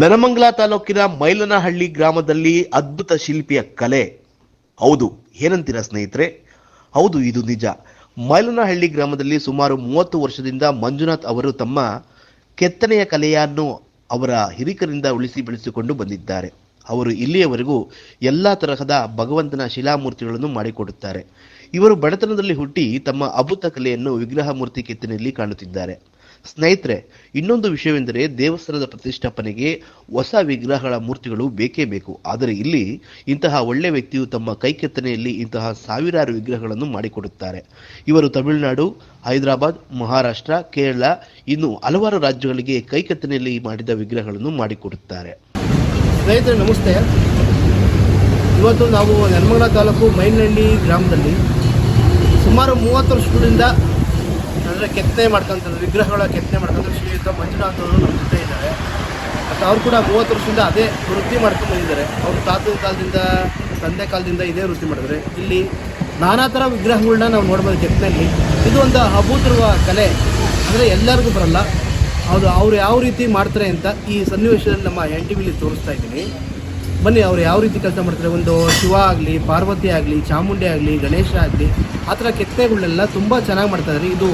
ನೆನಮಂಗಲ ತಾಲೂಕಿನ ಮೈಲನಹಳ್ಳಿ ಗ್ರಾಮದಲ್ಲಿ ಅದ್ಭುತ ಶಿಲ್ಪಿಯ ಕಲೆ. ಹೌದು, ಏನಂತೀರಾ ಸ್ನೇಹಿತರೆ? ಹೌದು, ಇದು ನಿಜ. ಮೈಲನಹಳ್ಳಿ ಗ್ರಾಮದಲ್ಲಿ ಸುಮಾರು ಮೂವತ್ತು ವರ್ಷದಿಂದ ಮಂಜುನಾಥ್ ಅವರು ತಮ್ಮ ಕೆತ್ತನೆಯ ಕಲೆಯನ್ನು ಅವರ ಹಿರಿಕರಿಂದ ಉಳಿಸಿ ಬೆಳೆಸಿಕೊಂಡು ಬಂದಿದ್ದಾರೆ. ಅವರು ಇಲ್ಲಿಯವರೆಗೂ ಎಲ್ಲ ತರಹದ ಭಗವಂತನ ಶಿಲಾಮೂರ್ತಿಗಳನ್ನು ಮಾಡಿಕೊಡುತ್ತಾರೆ. ಇವರು ಬಡತನದಲ್ಲಿ ಹುಟ್ಟಿ ತಮ್ಮ ಅದ್ಭುತ ಕಲೆಯನ್ನು ವಿಗ್ರಹ ಮೂರ್ತಿ ಕೆತ್ತನೆಯಲ್ಲಿ ಕಾಣುತ್ತಿದ್ದಾರೆ. ಸ್ನೇಹಿತರೆ, ಇನ್ನೊಂದು ವಿಷಯವೆಂದರೆ ದೇವಸ್ಥಾನದ ಪ್ರತಿಷ್ಠಾಪನೆಗೆ ಹೊಸ ವಿಗ್ರಹಗಳ ಮೂರ್ತಿಗಳು ಬೇಕೇ ಬೇಕು. ಆದರೆ ಇಲ್ಲಿ ಇಂತಹ ಒಳ್ಳೆಯ ವ್ಯಕ್ತಿಯು ತಮ್ಮ ಕೈ ಕೆತ್ತನೆಯಲ್ಲಿ ಇಂತಹ ಸಾವಿರಾರು ವಿಗ್ರಹಗಳನ್ನು ಮಾಡಿಕೊಡುತ್ತಾರೆ. ಇವರು ತಮಿಳುನಾಡು, ಹೈದರಾಬಾದ್, ಮಹಾರಾಷ್ಟ್ರ, ಕೇರಳ, ಇನ್ನು ಹಲವಾರು ರಾಜ್ಯಗಳಿಗೆ ಕೈ ಕೆತ್ತನೆಯಲ್ಲಿ ಮಾಡಿದ ವಿಗ್ರಹಗಳನ್ನು ಮಾಡಿಕೊಡುತ್ತಾರೆ. ಸ್ನೇಹಿತರೆ, ನಮಸ್ತೆ. ಇವತ್ತು ನಾವು ನೆಲಮಂಗಲ ತಾಲೂಕು ಮೈನಹಳ್ಳಿ ಗ್ರಾಮದಲ್ಲಿ ಸುಮಾರು ಮೂವತ್ತು ವರ್ಷಗಳಿಂದ ಅಂದರೆ ಕೆತ್ತನೆ ಮಾಡ್ಕೊಂತಾರೆ ವಿಗ್ರಹಗಳ ಕೆತ್ತನೆ ಮಾಡ್ಕೊಂತಾರೆ ಶ್ರೀಯುತ ಮಂಜುನಾಥ್ ಅವರು ನಮ್ಮ ಜೊತೆ ಇದ್ದಾರೆ. ಮತ್ತು ಅವ್ರು ಕೂಡ ಮೂವತ್ತು ವರ್ಷದಿಂದ ಅದೇ ವೃತ್ತಿ ಮಾಡ್ಕೊಂಡು ಬಂದಿದ್ದಾರೆ. ಅವ್ರ ತಾತನ ಕಾಲದಿಂದ, ತಂದೆ ಕಾಲದಿಂದ ಇದೇ ವೃತ್ತಿ ಮಾಡಿದ್ರೆ ಇಲ್ಲಿ ನಾನಾ ಥರ ವಿಗ್ರಹಗಳನ್ನ ನಾವು ನೋಡ್ಬೋದು ಕೆತ್ತನೆಯಲ್ಲಿ. ಇದು ಒಂದು ಅಭೂತರುವ ಕಲೆ. ಅಂದರೆ ಎಲ್ಲರಿಗೂ ಬರಲ್ಲ. ಅದು ಅವ್ರು ಯಾವ ರೀತಿ ಮಾಡ್ತಾರೆ ಅಂತ ಈ ಸನ್ನಿವೇಶದಲ್ಲಿ ನಮ್ಮ ಎನ್ ಟಿ ವಿಲಿ ತೋರಿಸ್ತಾ ಇದ್ದೀನಿ. ಬನ್ನಿ, ಅವ್ರು ಯಾವ ರೀತಿ ಕೆಲಸ ಮಾಡ್ತಾರೆ? ಒಂದು ಶಿವ ಆಗಲಿ, ಪಾರ್ವತಿ ಆಗಲಿ, ಚಾಮುಂಡಿ ಆಗಲಿ, ಗಣೇಶ ಆಗಲಿ ಆ ಥರ ಕೆತ್ತನೆಗಳನ್ನೆಲ್ಲ ತುಂಬ ಚೆನ್ನಾಗಿ ಮಾಡ್ತಾ ಇದ್ದಾರೆ ಇದು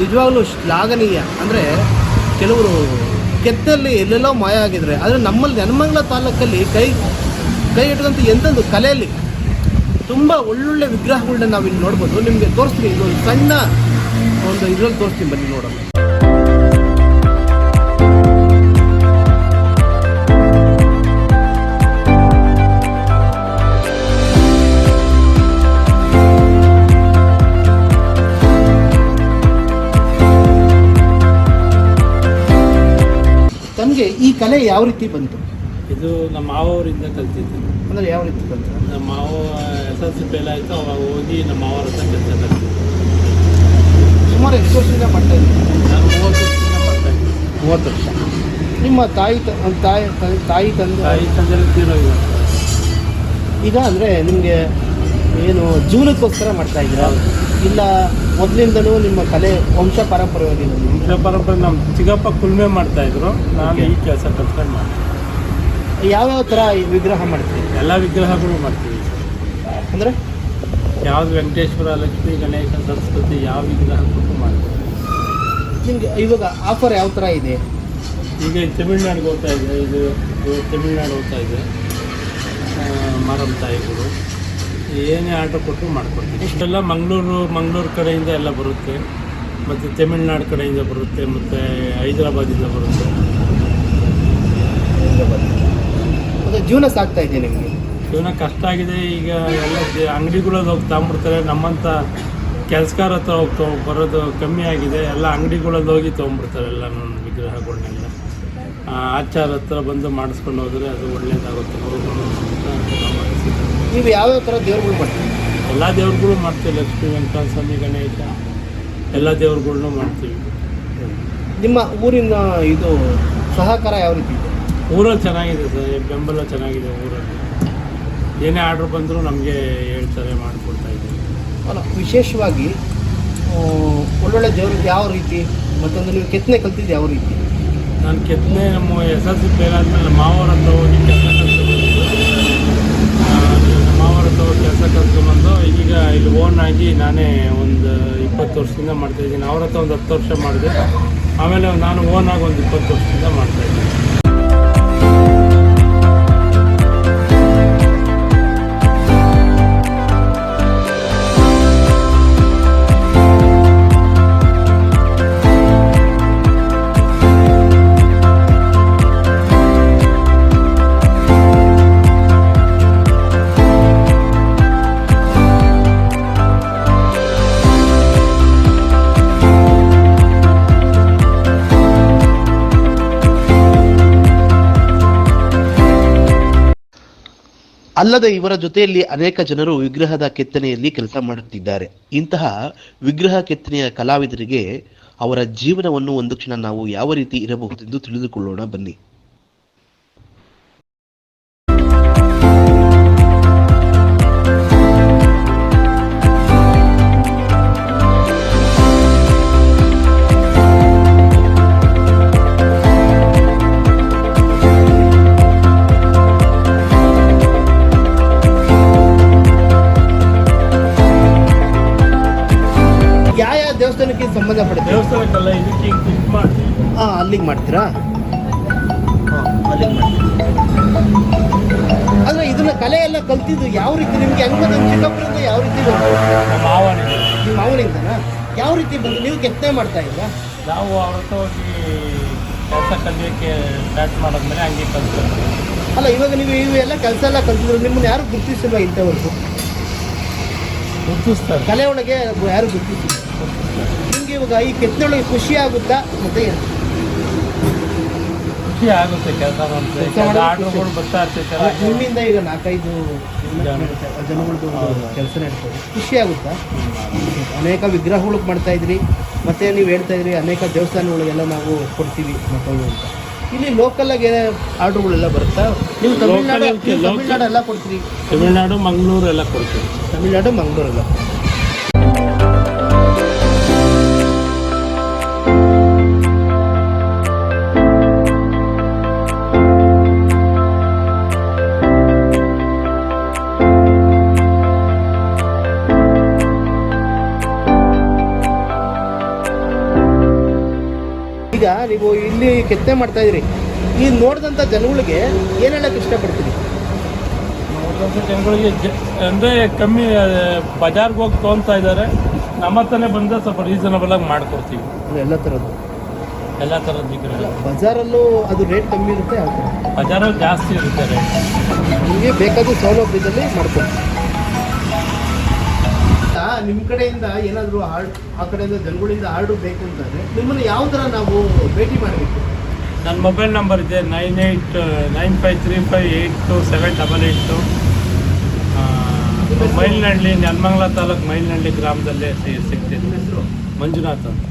ನಿಜವಾಗ್ಲೂ ಶ್ಲಾಘನೀಯ ಅಂದರೆ ಕೆಲವರು ಕೆತ್ತಲ್ಲಿ ಎಲ್ಲೆಲ್ಲೋ ಮಾಯ ಆಗಿದ್ದಾರೆ ಆದರೆ ನಮ್ಮಲ್ಲಿ ನೆನಮಂಗಲ ತಾಲೂಕಲ್ಲಿ ಕೈ ಕೈ ಇಟ್ಟಂಥ ಎಂಥದ್ದು ಕಲೆಯಲ್ಲಿ ತುಂಬ ಒಳ್ಳೊಳ್ಳೆ ವಿಗ್ರಹಗಳನ್ನ ನಾವು ಇಲ್ಲಿ ನೋಡ್ಬೋದು. ನಿಮಗೆ ತೋರಿಸ್ತೀನಿ. ಇದು ಸಣ್ಣ ಒಂದು ಇದರಲ್ಲಿ ತೋರಿಸ್ತೀನಿ ಬನ್ನಿ ನೋಡೋಣ. ಕಲೆ ಯಾವ ರೀತಿ ಬಂತು? ಇದು ನಮ್ಮ ಮಾವರಿಂದ ಕಲ್ತಿದ್ದು. ಅಂದರೆ ಯಾವ ರೀತಿ ಬಂತು? ನಮ್ಮ ಮಾವ ಎಸ್ ಎಲ್ ಸಿ ಫೇಲ್ ಆಯಿತು ಅವಾಗ ಹೋಗಿ ನಮ್ಮ ಮಾವರ ಹತ್ರ ಕೆಲಸ ಕಲ್ತಿದ್ದು. ಸುಮಾರು ಎಷ್ಟು ವರ್ಷದಿಂದ ಮಾಡ್ತಾ ಇದ್ದೀನಿ ನಾನು ಮೂವತ್ತು ವರ್ಷದಿಂದ ಮಾಡ್ತಾ ಇದ್ದೀನಿ. ಮೂವತ್ತು ವರ್ಷ. ನಿಮ್ಮ ತಾಯಿ ತ ತಾಯಿ ತಂದೆ ತಾಯಿ ತಂದೆ ತಾಯಿ ತಂದೆ ತೀರೋಗಿದ್ದಾರೆ ಈಗ ಅಂದರೆ ನಿಮಗೆ ಏನು ಜೀವನಕ್ಕೋಸ್ಕರ ಮಾಡ್ತಾ ಇದ್ದೀರಾ? ಇಲ್ಲ ಮೊದಲಿಂದಲೂ ನಿಮ್ಮ ಕಲೆ ವಂಶ ಪಾರಂಪರ್ಯವಾಗಿ ಬಂದಿದೆ. ವಂಶ ಪರಂಪರೆ ನಮ್ಮ ಚಿಕ್ಕಪ್ಪ ಕುಲ್ಮೆ ಮಾಡ್ತಾ ಇದ್ರು. ನಾನು ಈ ಕೆಲಸ ಕಲ್ತ್ಕೊಂಡು ಮಾಡ್ತೀನಿ ಯಾವ್ಯಾವ ಥರ ಈ ವಿಗ್ರಹ ಮಾಡ್ತೀವಿ ಎಲ್ಲ ವಿಗ್ರಹಗಳು ಮಾಡ್ತೀವಿ. ಅಂದರೆ? ಯಾವ್ದು ವೆಂಕಟೇಶ್ವರ ಲಕ್ಷ್ಮೀ ಗಣೇಶ ಸರಸ್ವತಿ ಯಾವ ವಿಗ್ರಹ ಕೊಟ್ಟು ಮಾಡ್ತೀವಿ. ನಿಮಗೆ ಇವಾಗ ಆಫರ್ ಯಾವ ಥರ ಇದೆ? ಈಗ ತಮಿಳ್ನಾಡಿಗೆ ಹೋಗ್ತಾ ಇದೆ ಇದು ತಮಿಳ್ನಾಡು ಹೋಗ್ತಾ ಇದೆ ಮಾರಮ್ಮ ತಾಯಿಗಳು. ಏನೇ ಆರ್ಡರ್ ಕೊಟ್ಟು ಮಾಡ್ಕೊಡ್ತೀನಿ ಇಷ್ಟೆಲ್ಲ ಮಂಗಳೂರು ಮಂಗಳೂರು ಕಡೆಯಿಂದ ಎಲ್ಲ ಬರುತ್ತೆ. ಮತ್ತು ತಮಿಳ್ನಾಡು ಕಡೆಯಿಂದ ಬರುತ್ತೆ ಮತ್ತು ಹೈದರಾಬಾದಿಂದ ಬರುತ್ತೆ. ಮತ್ತು ಜೀವನ ಸಾಕ್ತಾ ಇದೆ ನಿಮಗೆ? ಜೀವನ ಕಷ್ಟ ಆಗಿದೆ. ಈಗ ಎಲ್ಲ ಅಂಗಡಿಗಳಲ್ಲಿ ಹೋಗಿ ತಗೊಂಬಿಡ್ತಾರೆ ನಮ್ಮಂಥ ಕೆಲಸಗಾರ ಹತ್ರ ಹೋಗಿ ತಗೊ ಬರೋದು ಕಮ್ಮಿ ಆಗಿದೆ. ಎಲ್ಲ ಅಂಗಡಿಗಳಲ್ಲಿ ಹೋಗಿ ತೊಗೊಂಬಿಡ್ತಾರೆ ಎಲ್ಲ ನನ್ನ ವಿಗ್ರಹಗಳನ್ನೆಲ್ಲ ಆಚಾರ ಹತ್ರ ಬಂದು ಮಾಡಿಸ್ಕೊಂಡು ಹೋದರೆ ಅದು ಒಳ್ಳೆಯದಾಗುತ್ತೆ ನಾವು ಯಾವ್ಯಾವ ಥರ ದೇವ್ರುಗಳು ಮಾಡ್ತೀವಿ ಎಲ್ಲ ದೇವ್ರುಗಳು ಮಾಡ್ತೀವಿ ಲಕ್ಷ್ಮೀ ವೆಂಕಟ ಸ್ವಾಮಿ ಗಣೇಶ ಎಲ್ಲ ದೇವ್ರುಗಳ್ನು ಮಾಡ್ತೀವಿ. ನಿಮ್ಮ ಊರಿನ ಇದು ಸಹಕಾರ ಯಾವ ರೀತಿ ಇದೆ? ಊರಲ್ಲಿ ಚೆನ್ನಾಗಿದೆ ಸರ್ ಬೆಂಬಲ ಚೆನ್ನಾಗಿದೆ ಊರಲ್ಲಿ. ಏನೇ ಆರ್ಡ್ರ್ ಬಂದರೂ ನಮಗೆ ಹೇಳ್ತಾರೆ ಮಾಡಿಕೊಡ್ತಾ ಇದ್ದೀವಿ. ಅಲ್ಲ ವಿಶೇಷವಾಗಿ ಒಳ್ಳೊಳ್ಳೆ ದೇವ್ರಿಗೆ ಯಾವ ರೀತಿ ಮತ್ತೊಂದು ನೀವು ಕೆತ್ತನೆ ಕಲ್ತಿದ್ದು ಯಾವ ರೀತಿ? ನಾನು ಕೆತ್ತನೆ ನಮ್ಮ ಎಸ್ ಎಲ್ ಸಿ ಪೇರಾದ್ಮೇಲೆ ನಮ್ಮ ಮಾವರ ಹತ್ರ ಹೋಗಿ ಕೆಲಸ ಕಲ್ತ್ಕೊಂಡ್ಬಂದು ಹೋಗಿ ಕೆಲಸ ಕಲ್ತ್ಕೊಂಡ್ಬಂದು ಈಗ ಇಲ್ಲಿ ಓನ್ ಆಗಿ ನಾನೇ ಒಂದು ಇಪ್ಪತ್ತು ವರ್ಷದಿಂದ ಮಾಡ್ತಾಯಿದ್ದೀನಿ ಅವ್ರ ಹತ್ರ ಒಂದು ಹತ್ತು ವರ್ಷ ಮಾಡಿದೆ. ಆಮೇಲೆ ನಾನು ಓನ್ ಆಗಿ ಒಂದು ಇಪ್ಪತ್ತು ವರ್ಷದಿಂದ ಮಾಡ್ತಾಯಿದ್ದೀನಿ ಅಲ್ಲದೆ ಇವರ ಜೊತೆಯಲ್ಲಿ ಅನೇಕ ಜನರು ವಿಗ್ರಹದ ಕೆತ್ತನೆಯಲ್ಲಿ ಕೆಲಸ ಮಾಡುತ್ತಿದ್ದಾರೆ. ಇಂತಹ ವಿಗ್ರಹ ಕೆತ್ತನೆಯ ಕಲಾವಿದರಿಗೆ ಅವರ ಜೀವನವನ್ನು ಒಂದು ಕ್ಷಣ ನಾವು ಯಾವ ರೀತಿ ಇರಬಹುದೆಂದು ತಿಳಿದುಕೊಳ್ಳೋಣ ಬನ್ನಿ. ಸಂಬಂಧಪಡುತ್ತೆ ದೇವಸ್ಥಾನಕ್ಕಲ್ಲ ಇದಕ್ಕೆ ಹಿಂಗೆ ಫಿಟ್ ಮಾಡಿ ಹಾಂ ಅಲ್ಲಿಗೆ ಮಾಡ್ತೀರಾ? ಹಾಂ ಅಲ್ಲಿಗೆ ಮಾಡ್ತೀರಾ ಅಂದರೆ ಇದನ್ನ ಕಲೆ ಎಲ್ಲ ಕಲ್ತಿದ್ದು ಯಾವ ರೀತಿ? ನಿಮಗೆ ಹೆಂಗೆ ಬಂದು ಚಿಕ್ಕಪ್ಪರಿಂದ ಯಾವ ರೀತಿ ಬಂತು? ನಮ್ಮ ಈ ನಿಮ್ಮ ಯಾವ ರೀತಿ ಬಂದು ನೀವು ಕೆತ್ತನೆ ಮಾಡ್ತಾ ಇದ್ದೀರಾ ನಾವು ಅವ್ರ ಹತ್ರ ಹೋಗಿ ಕೆಲಸ ಕಲಿಯೋಕ್ಕೆ ಸ್ಟಾರ್ಟ್ ಮಾಡಿದ್ಮೇಲೆ ಹಂಗೆ ಕಲ್ತ್ಕೊಂಡ್ವಿ. ಅಲ್ಲ ಇವಾಗ ನೀವು ಇವೆಲ್ಲ ಕೆಲಸ ಎಲ್ಲ ಕಲ್ತಿದ್ರು ನಿಮ್ಮನ್ನ ಯಾರು ಗುರುತಿಸಿಲ್ಲ ಇಂಥವರೆಗೂ? ಗುರುತಿಸ್ತಾರೆ. ಕಲೆ ಒಳಗೆ ಯಾರು ಗುರುತಿಸಿಲ್ಲ. ನಿಮ್ಗೆ ಇವಾಗ ಈ ಕೆತ್ತನೆ ಒಳಗೆ ಖುಷಿ ಆಗುತ್ತಾ ಮತ್ತೆ? ಖುಷಿ ಆಗುತ್ತೆ ಕೆಲಸ ಮಾಡೋದು ಬರ್ತಾ ಇರ್ತೈತಲ್ಲ ನಿಮ್ಮಿಂದ ಈಗ ನಾಲ್ಕೈದು ಜನ. ಜನಗಳದ್ದು. ಕೆಲಸ ನಡ್ತದೆ. ಖುಷಿ ಆಗುತ್ತಾ? ಅನೇಕ ವಿಗ್ರಹಗಳಿಗೆ ಮಾಡ್ತಾ ಇದ್ರಿ. ಮತ್ತೆ ನೀವು ಹೇಳ್ತಾ ಇದ್ರಿ ಅನೇಕ ದೇವಸ್ಥಾನಗಳಿಗೆಲ್ಲ ನಾವು ಕೊಡ್ತೀವಿ ಮಕ್ಕಳು ಅಂತ. ಇಲ್ಲಿ ಲೋಕಲ್ ಆಗಿ ಆರ್ಡರ್ಗಳೆಲ್ಲ ಬರುತ್ತಾ? ನೀವು ತಮಿಳ್ನಾಡು ತಮಿಳ್ನಾಡು ಎಲ್ಲ ಕೊಡ್ತೀರಿ? ತಮಿಳ್ನಾಡು ಮಂಗಳೂರು ಎಲ್ಲ ಕೊಡ್ತೀವಿ. ತಮಿಳ್ನಾಡು ಮಂಗಳೂರೆಲ್ಲ. ಈಗ ನೀವು ಇಲ್ಲಿ ಕೆತ್ತನೆ ಮಾಡ್ತಾ ಇದ್ರಿ ಈ ನೋಡಿದಂಥ ಜನಗಳಿಗೆ ಏನು ಹೇಳಕ್ಕೆ ಇಷ್ಟಪಡ್ತೀರಿ? ನೋಡಿದಂಥ ಜನಗಳಿಗೆ ಜ- ಅಂದ್ರೆ ಕಮ್ಮಿ ಬಜಾರ್ಗೆ ಹೋಗಿ ತೊಗೊತಾ ಇದ್ದಾರೆ. ನಮ್ಮ ಹತ್ರನೇ ಬಂದರೆ ಸ್ವಲ್ಪ ರೀಸನಬಲ್ ಆಗಿ ಮಾಡ್ಕೊಡ್ತೀವಿ. ಎಲ್ಲ ಥರದ್ದು ಎಲ್ಲ ಥರದ್ದು ವಿಗ್ರಹ ಬಜಾರಲ್ಲೂ ಅದು ರೇಟ್ ಕಮ್ಮಿ ಇರುತ್ತೆ ಯಾವ ಥರ ಬಜಾರಲ್ಲಿ ಜಾಸ್ತಿ ಇರುತ್ತೆ ರೇಟ್. ನಿಮಗೆ ಬೇಕಾದ ಸೌಲಭ್ಯದಲ್ಲಿ ಮಾಡ್ಕೊಳ್ಳಿ ನಿಮ್ಮ ಕಡೆಯಿಂದ ಏನಾದರೂ ಹಾರ್ಡ್ ಆ ಕಡೆಯಿಂದ ಜನಗಳಿಂದ ಹಾರ್ಡು ಬೇಕು ಅಂತಂದರೆ ನಿಮ್ಮನ್ನು ಯಾವ ಥರ ನಾವು ಭೇಟಿ ಮಾಡಬೇಕು? ನನ್ನ ಮೊಬೈಲ್ ನಂಬರ್ ಇದೆ nine eight nine five three five eight two seven double eight two. Mylanahalli Nelamangala taluk Mylanahalli ಗ್ರಾಮದಲ್ಲೇ ಸಿಗ್ತೀನಿ. ಹೆಸರು? ಮಂಜುನಾಥ್ ಅಂತ.